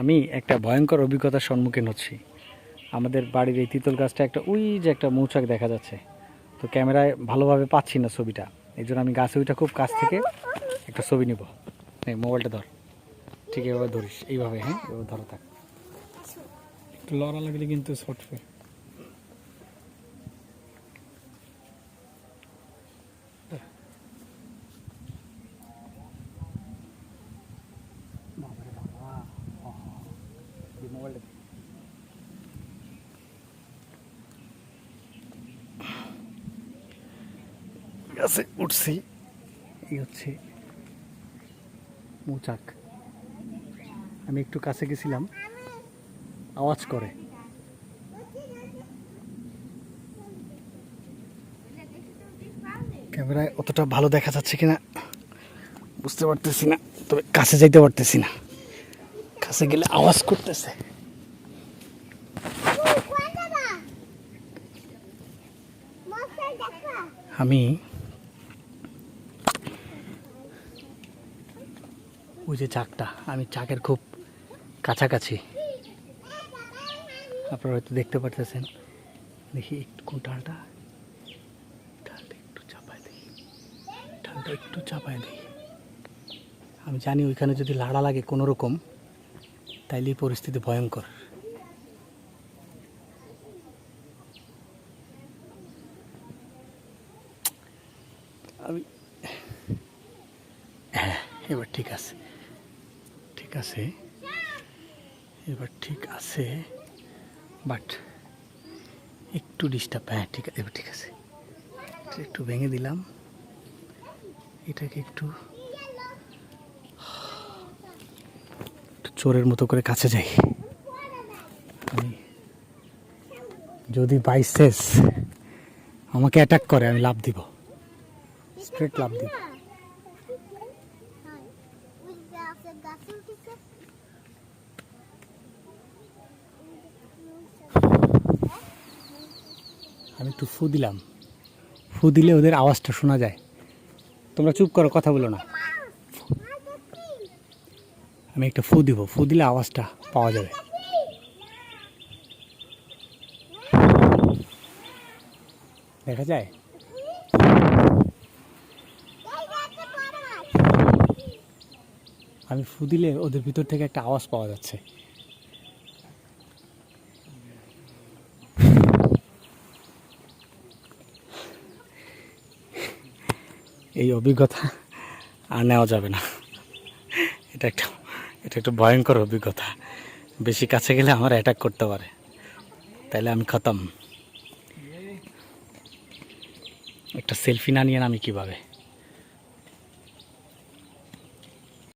আমি একটা ভয়ঙ্কর অভিজ্ঞতার সম্মুখীন হচ্ছি। আমাদের বাড়ির এই তিতল গাছটা একটা ওই যে একটা মৌচাক দেখা যাচ্ছে। তো ক্যামেরায় ভালোভাবে পাচ্ছি না ছবিটা। এই জন্য আমি গাছে ওইটা খুব কাছ থেকে একটা ছবি নিব। এই মোবাইলটা ধর। ঠিক এভাবে ধরিস। এইভাবে হ্যাঁ? এভাবে ধরো থাক একটু লড়া লাগলে কিন্তু শর্ট ছটবে মোবাইলটা উঠছি। এই হচ্ছে মৌচাক। আমি একটু কাছে গেছিলাম। আওয়াজ করে। ক্যামেরায় অতটা ভালো দেখা যাচ্ছে কিনা, বুঝতে পারতেছি না, তবে কাছে যাইতে পারতেছি না। কাছে গেলে আওয়াজ করতেছে। আমি ওই যে চাকটা, আমি চাকের খুব কাছাকাছি। আপনারা হয়তো দেখতে পারতেছেন। দেখি একটু কোন ডালটা ডালটা একটু চাপায় দেখি ডালটা একটু চাপায় দেখি আমি জানি ওইখানে যদি লাড়া লাগে কোনো রকম তাইলে পরিস্থিতি ভয়ঙ্কর। আমি হ্যাঁ এবার ঠিক আছে। ঠিক আছে। এবার ঠিক আছে। বাট একটু ডিস্টার্ব হ্যাঁ ঠিক আছে, এবার ঠিক আছে। একটু ভেঙে দিলাম। এটাকে একটু চোরের মতো করে কাছে যাই। যদি বাইসেস আমাকে অ্যাটাক করে, আমি লাভ দিব। স্ট্রেট লাভ দিব। আমি একটু ফু দিলাম। ফু দিলে ওদের আওয়াজটা শোনা যায়। তোমরা চুপ করো, কথা বলো না। আমি একটা ফু দিব, ফু দিলে আওয়াজটা পাওয়া যাবে। দেখা যায়? আমি ফু দিলে ওদের ভিতর থেকে একটা আওয়াজ পাওয়া যাচ্ছে। এই অভিজ্ঞতা আর নেওয়া যাবে না। এটা একটা এটা একটু ভয়ঙ্কর অভিজ্ঞতা। বেশি কাছে গেলে আমার অ্যাটাক করতে পারে। তাইলে আমি খতম। একটা সেলফি না নিয়ে আমি কীভাবে?